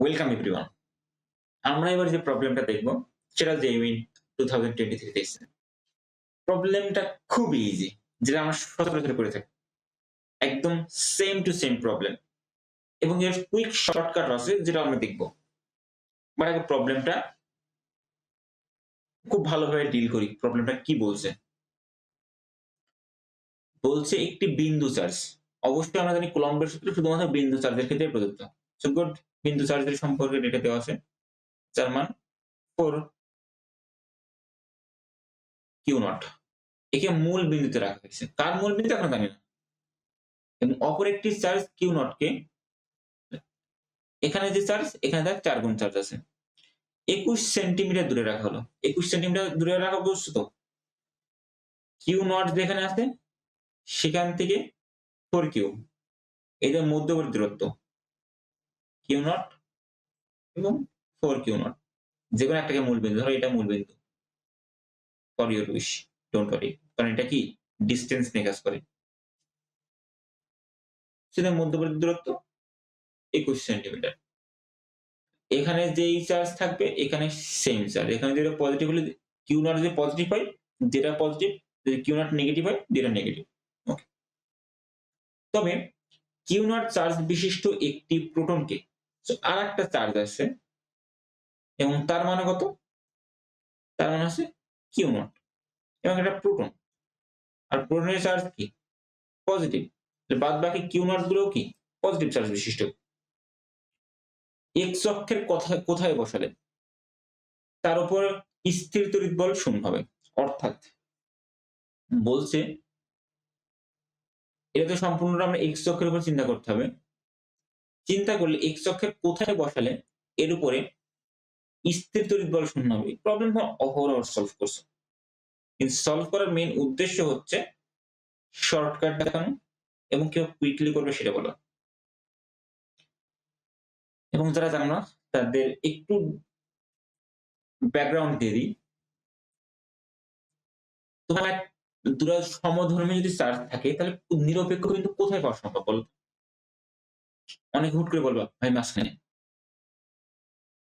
Welcome everyone আমরা এবার যে প্রবলেমটা দেখব, সেটা জেইমিন টু থাউজেন্ড টোয়েন্টি থ্রিতে এসেছে প্রবলেমটা খুব ইজি যেটা আমরা সচরাচর করে থাকি। একদম সেম টু সেম প্রবলেম এবং এর কুইক শর্টকাট আছে, যেটা আমরা দেখব। বাট আগে প্রবলেমটা খুব ভালোভাবে ডিল করি প্রবলেমটা কি বলছে? বলছে একটি বিন্দু চার্জ অবশ্যই আমরা জানি কুলম্বের সূত্র শুধুমাত্র বিন্দু চার্জের ক্ষেত্রে প্রদত্ত। সো গুড বিন্দু চার্জের সম্পর্কে ডেটা দেওয়া আছে। যার মান ফোর কিউ নট একে মূল বিন্দুতে রাখা হয়েছে। কার মূল বিন্দু? এখন জানি না। এবং অপর একটি চার্জ কিউ নট কে এখানে যে চার্জ এখানে তার চার গুণ চার্জ আছে। একুশ সেন্টিমিটার দূরে রাখা হলো। একুশ সেন্টিমিটার দূরে রাখা বুঝছ তো? কিউ নট যেখানে আছে, সেখান থেকে ফোর কিউ এদের মধ্যবর্তী দূরত্ব। কিউ নট এবং ফোর কিউ নট। যে কোনো একটাকে মূল বিন্দু, ধরো এটা মূল বিন্দু। For your wish don't worry কারণ এটা কি? ডিস্টেন্স নিয়ে কাজ করে সেটা মধ্যবর্তী দূরত্ব? একুশ সেন্টিমিটার এখানে যেই চার্জ থাকবে, এখানে সেম চার্জ এখানে যেটা পজিটিভ হলে, কিউ নট যদি পজিটিভ হয়, যেটা পজিটিভ যদি কিউ নট নেগেটিভ হয়, যেটা নেগেটিভ ওকে তবে কিউ নট চার্জ বিশিষ্ট একটি প্রোটনকে আর একটা চার্জ আছে। এবং তার মানে কত? তার মানে আছে কিউ নট এবং এটা প্রোটন আর প্রোটনের চার্জ কি? পজিটিভ বাদ বাকি কিউ নটগুলো কি? পজিটিভ চার্জ বিশিষ্ট। এক্স অক্ষের কথা, কোথায় বসালে? তার উপর স্থির তড়িৎ বল শূন্য হবে। অর্থাৎ বলছে, এটা তো সম্পূর্ণটা আমরা এক্স অক্ষের উপর চিন্তা করতে হবে। চিন্তা করলে এক্স অক্ষের কোথায় বসালে এর উপরে স্থির তড়িৎ বল শূন্য হবে। প্রবলেম অহরহ সলভ করছে। কিন্তু সলভ করার মেন উদ্দেশ্য হচ্ছে শর্টকাট দেখানো এবং কেউ কুইকলি করবে সেটা বলা। এবং যারা জানো না, তাদের একটু ব্যাকগ্রাউন্ড দিয়ে দিই। তোমার দুটো সমধর্মী যদি চার্জ থাকে, তাহলে নিরপেক্ষ কিন্তু কোথায় পাওয়া সম্ভব বলো অনেক হুট করে বলবা, ভাই, মাঝখানে।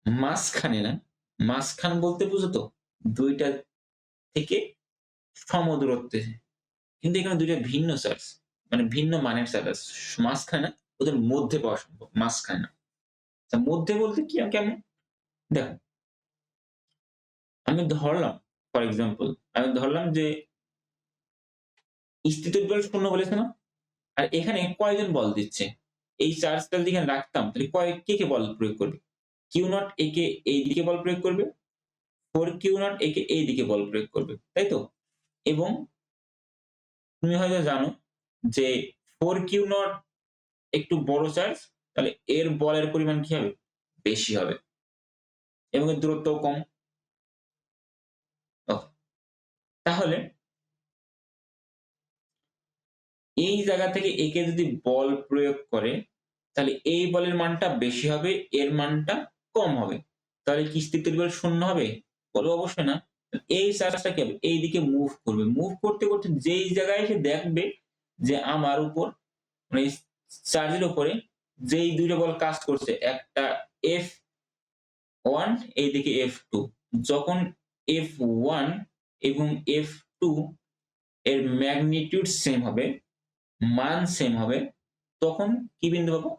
মাঝখানে না, মাঝখান বলতে বুঝো তো, দুইটা থেকে সমদূরত্বে কিন্তু এখানে দুইটা ভিন্ন চার্জ মানে ভিন্ন মানের চার্জ মাঝখানে না ওদের মধ্যে পাওয়া সম্ভব, মাঝখানে না। মধ্যে বলতে কি কেমন? দেখো, আমি ধরলাম ফর এক্সাম্পল আমি ধরলাম যে স্থিত বল শূন্য বলেছে না? আর এখানে কয়জন বল দিচ্ছে? এই চার্জটা যদি এখানে রাখতাম, তাহলে কয় কে কে বল প্রয়োগ করবে? কিউ নট একে এই দিকে বল প্রয়োগ করবে। ফোর কিউ নট একে এই দিকে বল প্রয়োগ করবে, তাই তো? এবং তুমি হয়তো জানো যে ফোর কিউ নট একটু বড় চার্জ তাহলে এর বলের পরিমাণ কি হবে? বেশি হবে। এবং এর দূরত্বও কম। তাহলে এই জায়গা থেকে একে যদি বল প্রয়োগ করে, তাহলে এই বলের মানটা বেশি হবে, এর মানটা কম হবে। তাহলে কি স্থিতির বল শূন্য হবে? বলো অবশ্যই না। এই চার্জটা কি হবে? এই দিকে মুভ করবে। মুভ করতে করতে যেই জায়গায় এসে দেখবে যে আমার উপর মানে চার্জের উপরে যেই দুইটা বল কাজ করছে, একটা এফ ওয়ান এইদিকে এফ টু যখন এফ ওয়ান এবং এফ টু এর ম্যাগনিটিউড সেম হবে মান সেম হবে, তখন কি বিন্দু পাবো?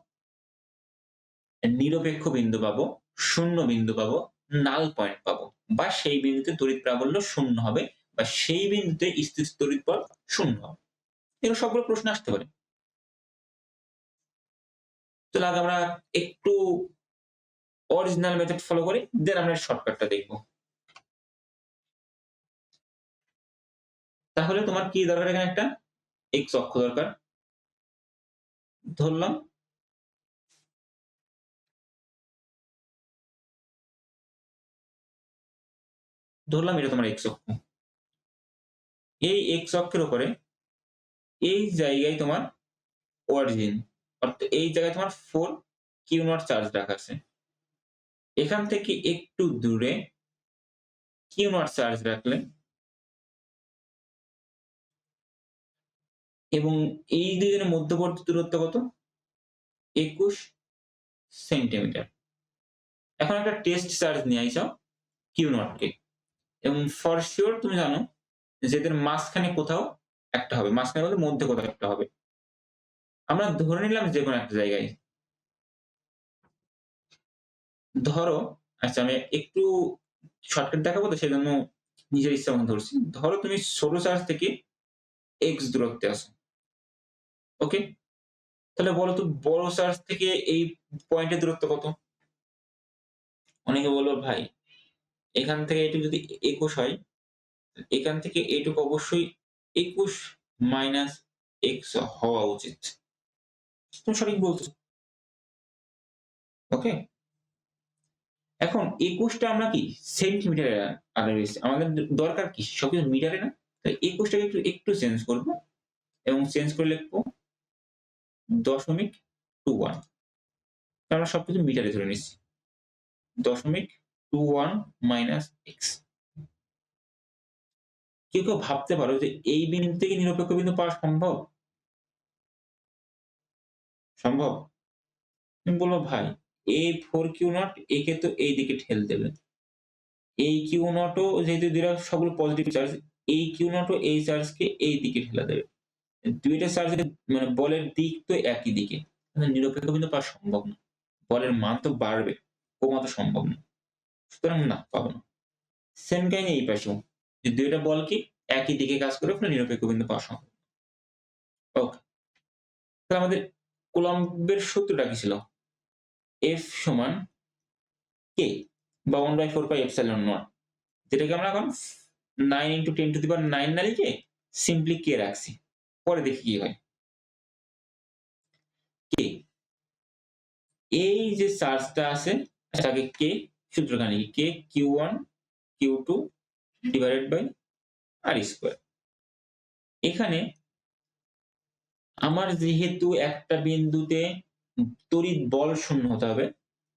নিরপেক্ষ বিন্দু পাবো, শূন্য বিন্দু পাবো, নাল পয়েন্ট পাবো। বা সেই বিন্দুতে তড়িৎ প্রাবল্য শূন্য হবে, বা সেই বিন্দুতে স্থির তড়িৎ বল শূন্য হবে। এগুলো সবগুলো প্রশ্ন আসতে পারে। তাহলে আগে আমরা একটু অরিজিনাল মেথড ফলো করি দেন আমরা শর্টকাটটা দেখব। তাহলে তোমার কি দরকার এখানে একটা? এক্স অক্ষ দরকার। ধরলাম। ধরলাম এটা তোমার এক্স অক্ষ। এই এক্স অক্ষের উপরে এই জায়গায় তোমার অরিজিন অর্থাৎ এই জায়গায় তোমার ফোর কিউ নট চার্জ রাখা আছে। এখান থেকে একটু দূরে কিউ নট চার্জ রাখলে এবং এই দুজনের মধ্যবর্তী দূরত্ব কত? একুশ সেন্টিমিটার। এখন একটা টেস্ট চার্জ নিয়ে আইছো কিউ নটকে এবং ফর শিওর তুমি জানো যে এদের মাঝখানে কোথাও একটা হবে। মাঝখানে বলতে মধ্যে কোথাও একটা হবে। আমরা ধরে নিলাম যে কোনো একটা জায়গায়। ধরো আচ্ছা আমি একটু শর্টকাট দেখাবো তো, সেজন্য নিজের ইচ্ছা মতো ধরছি। ধরো তুমি ছোট চার্জ থেকে এক্স দূরত্বে আসো ওকে তাহলে বলো তো, বড় চার্জ থেকে এই পয়েন্টের দূরত্ব কত? অনেকে বলব ভাই, এখান থেকে এটুকু যদি একুশ হয়, এখান থেকে এটুকু অবশ্যই একুশ মাইনাস এক্স হওয়া উচিত। তুমি সঠিক বলছো ওকে এখন একুশটা আমরা কি সেন্টিমিটারে আগে রয়েছে আমাদের দরকার কি? সবকিছু মিটারে না? তাই একুশটাকে একটু একটু চেঞ্জ করব এবং চেঞ্জ করে লিখব দশমিক টু ওয়ান। আমরা সবকিছু মিটারে ধরে নিচ্ছি। দশমিক টু ওয়ান মাইনাস এক্স। কেউ কেউ ভাবতে পারো যে এই বিন্দু থেকে নিরপেক্ষ বিন্দু পাওয়া সম্ভব? সম্ভব? বলব, ভাই এই ফোর কিউ নট একে তো এই দিকে ঠেল দেবে। এই কিউ নটও যেহেতু দুইটা সবগুলো পজিটিভ চার্জ এই কিউ নটও এই চার্জকে এই দিকে ঠেলা দেবে। দুইটা চার্জের মানে বলের দিক তো একই দিকে। মানে নিরপেক্ষ বিন্দু পাওয়া সম্ভব না। বলের মান তো বাড়বে, কমাতে সম্ভব না। সুতরাং না, পাবো না। সেম কাহিনী এই পাশেও। যে দুইটা বল কি একই দিকে কাজ করে ফলে নিরপেক্ষ বিন্দু পাওয়া সম্ভব ওকে তাহলে আমাদের কুলম্বের সূত্রটা কি ছিল? এফ সমান কে বা one by four by epsilon naught যেটাকে আমরা এখন nine into ten to the power nine না লিখে সিম্পলি কে রাখছি। পরে দেখি কি হয়। কে এই যে চার্জটা আছে, সেটাকে কে সূত্রখানি K Q one Q two divided by R square এখানে আমার যেহেতু একটা বিন্দুতে তড়িৎ বল শূন্য হতে হবে,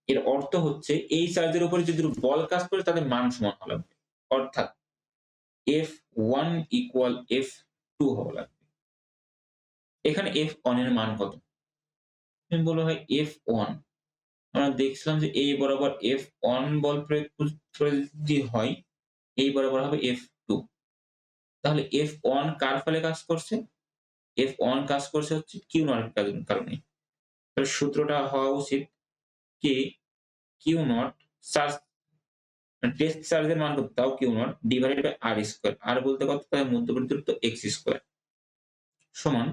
এর অর্থ হচ্ছে এই চার্জের উপরে যদি বল কাজ করে তাদের মান সমান লাগবে অর্থাৎ F one equal F two হওয়া লাগবে এখানে এফ ওয়ানের মান কত? বলো হয় এফ ওয়ান আমরা দেখছিলাম যে এই বরাবর এফ ওয়ান বল প্রয়োগ যদি হয় এই বরাবর হবে এফ টু তাহলে এফ ওয়ান কার ফলে কাজ করছে? এফ ওয়ান কাজ করছে হচ্ছে কিউ নট কারণে সূত্রটা হওয়া উচিত কে? কিউ নট চার্জ টেস্ট চার্জের মান কত? তাও Q naught divided by R square আর বলতে কত? তাই মধ্যবর্তী দূরত্ব এক্স স্কোয়ার সমান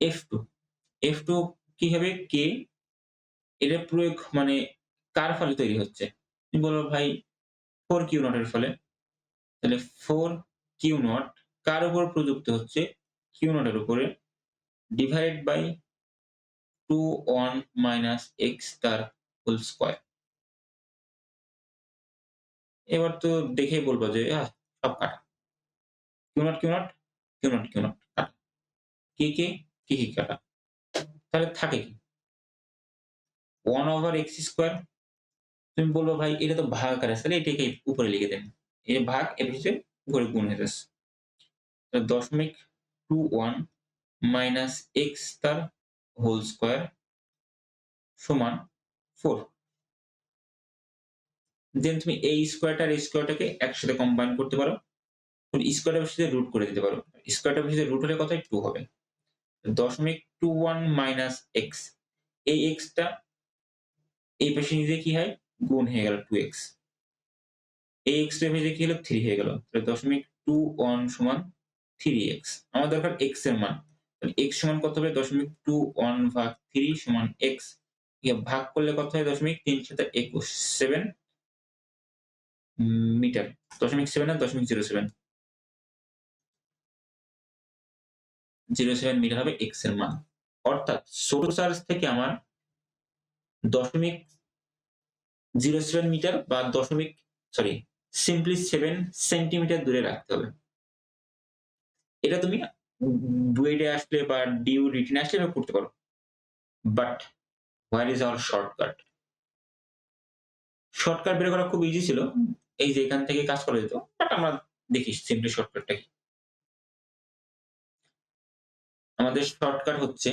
এফ টু এফ টু কি হবে? কে এটা প্রয়োগ মানে কার ফলে তৈরি হচ্ছে? তুমি বলো ভাই ফোর কিউ নটের ফলে। তাহলে ফোর কিউ নট কার উপর প্রযুক্ত হচ্ছে? কিউ নটের উপরে। Divide by two one minus X তার হোল স্কোয়ার এবার তো দেখেই বলব যে সব কাটা। Q naught Q naught Q naught Q naught কে কে কি কি কাটা? তাহলে থাকে কি? ওয়ান ওভার এক্স স্কোয়ার তুমি বলব ভাই, এটা তো ভাগ আকারে তাহলে এটাকে উপরে লিখে দেন। এই ভাগ, এর ভিতরে উপরে গুণ হয়ে যাচ্ছে। দশমিক টু ওয়ান মাইনাস এক্স তার হোল স্কোয়ার সমান ফোর দেন তুমি এই স্কোয়ারটা আর এই স্কোয়ারটাকে একসাথে কম্বাইন করতে পারো। স্কোয়ারটার সাথে রুট করে দিতে পারো। স্কোয়ারটার সাথে রুট হলে কত টু হবে। দশমিক টু ওয়ান মাইনাস এক্স এই এক্সটা এই পাশে নিয়ে কি হয়? গুণ হয়ে গেল টু এক্স এই এক্সটা ভেজে কি হলো? থ্রি হয়ে গেল। দশমিক টু ওয়ান সমান থ্রি এক্স আমার দরকার এক্সের মান। এক্স সমান কত হবে? দশমিক টু ওয়ান ভাগ থ্রি সমান এক্স ভাগ করলে কত হয়? দশমিক তিন সাথে একুশ সেভেন মিটার। দশমিক সেভেন আর দশমিক zero seven zero seven metre হবে এক্সের মান। অর্থাৎ ছোট চার্জ থেকে আমার দশমিক জিরো সেভেন মিটার বা দশমিক সরি সিম্পলি সেভেন সেন্টিমিটার দূরে রাখতে হবে। এটা তুমি বুয়েটে আসলে বা ডিউ রিটিনে আসলে এভাবে করতে পারো। But where is our shortcut? Shortcut বের করা খুব ইজি ছিল। এই যে এখান থেকে কাজ করা যেত, বাট আমরা দেখি সিম্পলি শর্টকাটটা কি? আমাদের শর্টকাট হচ্ছে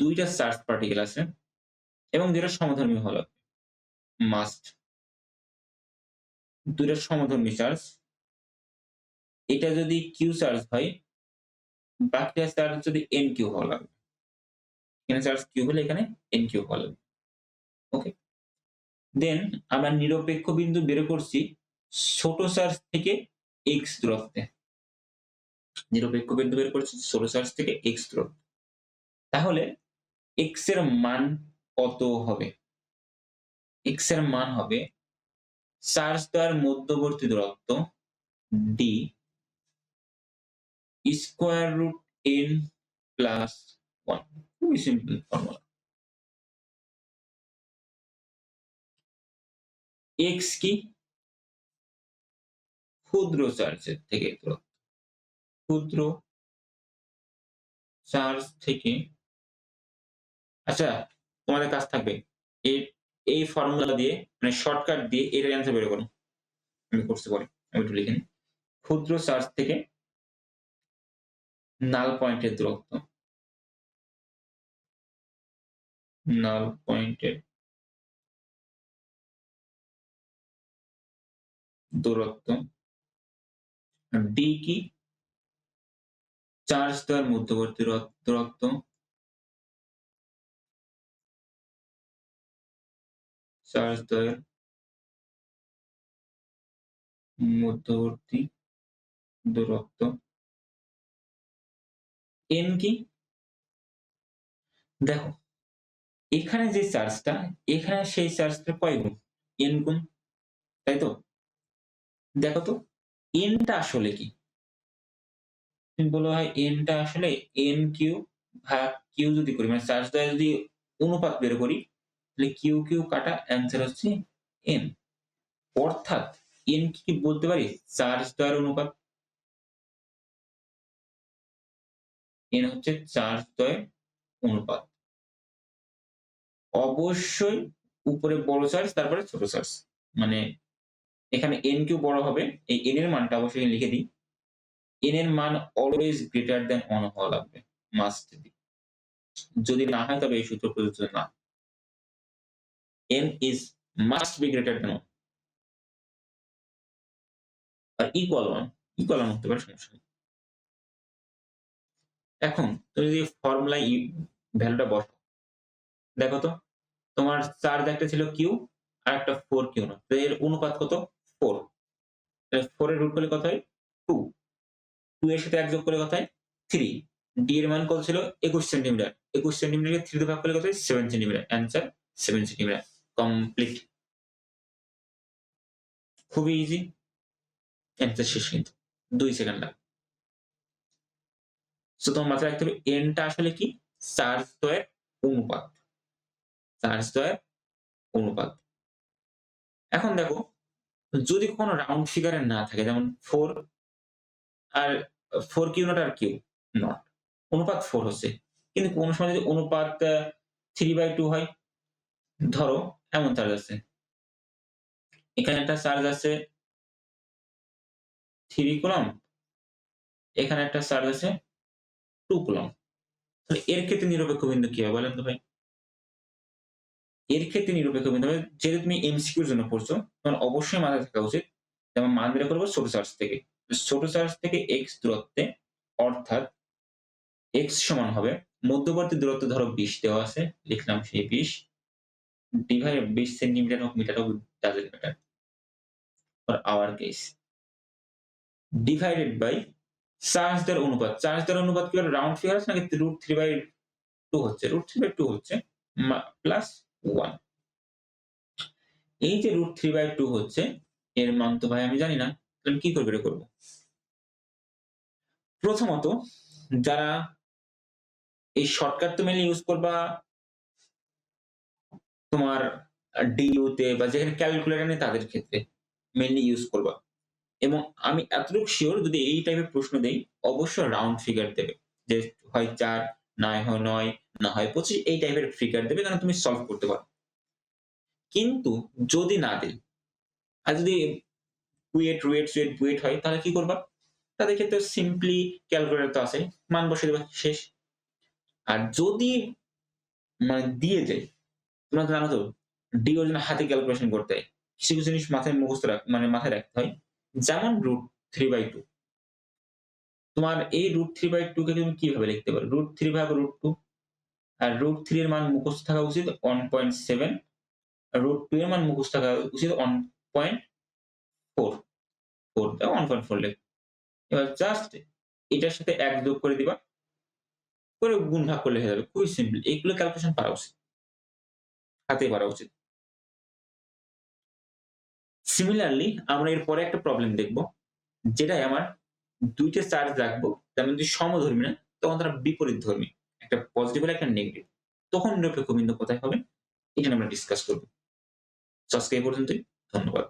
দুইটা চার্জ পার্টিকেল আছে এবং দুইটা সমধর্মী লাগবে মাস্ট দুইটা সমধর্মী চার্জ এটা যদি কিউ চার্জ হয়, বাকিটা চার্জ যদি এন কিউ হওয়া লাগবে এখানে চার্জ কিউ হলে এখানে এন কিউ হওয়া লাগবে ওকে দেন আমরা নিরপেক্ষ বিন্দু বের করছি ছোট চার্জ থেকে এক্স দূরত্বে। নিরপেক্ষ বিন্দু বের করছি চার্জ থেকে এক্স দূরত্ব তাহলে এক্সের মান কত হবে? এক্সের মান হবে চার্জ দ্বয়ের মধ্যবর্তী দূরত্ব D square root N plus one খুবই সিম্পল ফর্মুলা এক্স কি? ক্ষুদ্র চার্জের থেকে দূরত্ব। ক্ষুদ্র চার্জ থেকে আচ্ছা তোমাদের কাজ থাকবে। এই এই ফর্মুলা দিয়ে মানে শর্টকাট দিয়ে এটার অ্যান্সার বের করো। আমি করতে পারি, আমি একটু লিখে ক্ষুদ্র চার্জ থেকে নাল পয়েন্টের দূরত্ব। নাল পয়েন্টের দূরত্ব। ডি কি? চার্জ দ্বয়ের মধ্যবর্তী দূরত্ব চার্জ দ্বয়ের মধ্যবর্তী দূরত্ব এন কি? দেখো, এখানে যে চার্জটা, এখানে সেই চার্জটা কয় গুণ? এন গুণ, তাই তো? দেখো তো এনটা আসলে কি? বলো হয় এনটা আসলে এন কিউ ভাগ কিউ যদি করি মানে চার্জ দ্বয় যদি অনুপাত বের করি, তাহলে কিউ কিউ কাটা অ্যান্সার হচ্ছে এন অর্থাৎ এন কি বলতে পারি? চার্জ অনুপাত। এন হচ্ছে চার্জ দ্বয়ের অনুপাত। অবশ্যই উপরে বড় চার্জ তারপরে ছোট চার্জ মানে এখানে এন কিউ বড় হবে, এই এন এর মানটা অবশ্যই লিখে দিই। এন এর মান অলওয়েজ গ্রেটার দেন ওয়ান হওয়া লাগবে। মাস্ট বি যদি না হয় তবে এই সূত্র প্রযোজ্য না। N is must be greater than 1 আর ইকুয়াল 1 ইকুয়াল 1 হতে পারে, সমস্যা নেই। এখন, তুমি যদি ফর্মুলায় ভ্যালুটা বসো দেখো তো, তোমার চার্জ একটা ছিল কিউ আর একটা ফোর কিউ না। তো এর অনুপাত কত? ফোর ফোর এর রুট করলে কত হয়? টু টু এর সাথে এক যোগ করলে কত হয়? থ্রি ডি এর মান কত ছিল? একুশ সেন্টিমিটার একুশ সেন্টিমিটারকে থ্রি ভাগ করলে কত হয়? Seven centimetre answer seven centimetre complete খুবই ইজি অ্যান্সার শেষ কিন্তু। দুই সেকেন্ড লাগে সো তোমার মাথায় রাখতে হবে এনটা আসলে কি? চার্জ দ্বয়ের অনুপাত। চার্জ দ্বয়ের অনুপাত। এখন দেখো, যদি কোনো রাউন্ড ফিগারে না থাকে, যেমন ফোর আর ফোর কিউ নট আর কিউ নট অনুপাত ফোর হচ্ছে। কিন্তু কোনো সময় যদি অনুপাত থ্রি বাই টু হয়, ধরো এমন চার্জ আছে। এখানে একটা চার্জ আছে থ্রি কুলম এখানে একটা চার্জ আছে টু কুলম তাহলে এর ক্ষেত্রে নিরপেক্ষ বিন্দু কি হবে বলেন তো ভাই? এর ক্ষেত্রে নিরপেক্ষ বিন্দু হবে, যেহেতু তুমি এমসিকিউর জন্য পড়ছো তখন অবশ্যই মাথায় থাকা উচিত যেমন মান বের করব ছোট চার্জ থেকে। ছোট চার্জ থেকে এক্স দূরত্বে, অর্থাৎ এক্স সমান হবে, মধ্যবর্তী দূরত্ব ধরো বিশ দেওয়া আছে, লিখলাম সেই বিশ ডিভাইড বিশ সেন্টিমিটার হোক, মিটার হোক doesn't matter for our case divided by charge দের অনুপাত চার্জ দের অনুপাত কি রাউন্ড ফিগার আছে নাকি রুট থ্রি বাই টু হচ্ছে? রুট থ্রি বাই টু হচ্ছে প্লাস ওয়ান এই যে রুট থ্রি বাই টু হচ্ছে, এর মান তো ভাই আমি জানি না তাহলে কি করে বের করব? প্রথমত যারা এই শর্টকাট তো মেনলি ইউজ করবা, তোমার ডিইউতে বা যেখানে ক্যালকুলেটর নেই তাদের ক্ষেত্রে মেনলি ইউজ করবা। এবং আমি এতটুকু শিওর যদি এই টাইপের প্রশ্ন দেই, অবশ্যই রাউন্ড ফিগার দেবে। যে হয় চার, না হয় নয়, না হয় পঁচিশ, এই টাইপের ফিগার দেবে কারণ তুমি সলভ করতে পারো। কিন্তু যদি না দেয় আর যদি কুয়েট রুয়েট সুয়েট বুয়েট হয়, তাহলে কি করবা? তাদের ক্ষেত্রে সিম্পলি ক্যালকুলেটর তো আছে মান বসে দেবে, শেষ। আর যদি মানে দিয়ে যায় তোমরা জানো তো ডি জন্য হাতে ক্যালকুলেশন করতে হয়। কিছু কিছু জিনিস মাথায় মুখস্থ রাখ মানে মাথায় রাখতে হয়। যেমন রুট থ্রি বাই টু তোমার এই রুট থ্রি বাই টু কে তুমি কীভাবে লিখতে পারো? রুট থ্রি ভাগ রুট টু আর রুট থ্রি এর মান মুখস্থ থাকা উচিত one point seven root two এর মান মুখস্থ থাকা উচিত one point four four one point four এবার জাস্ট এটার সাথে এক যোগ করে দিবা। করে গুণ ভাগ করলে হয়ে যাবে। খুবই সিম্পল এগুলো ক্যালকুলেশন পারা উচিত। হাতে পারা উচিত। সিমিলারলি আমরা এর পরে একটা প্রবলেম দেখব যেটাই আমার দুইটা চার্জ রাখব। তেমন যদি সমধর্মী না, তখন তারা বিপরীত ধর্মী। একটা পজিটিভ হলে একটা নেগেটিভ তখন নিরপেক্ষ বিন্দু কোথায় হবে? এটা আমরা ডিসকাস করব। আজকে এই পর্যন্তই। ধন্যবাদ।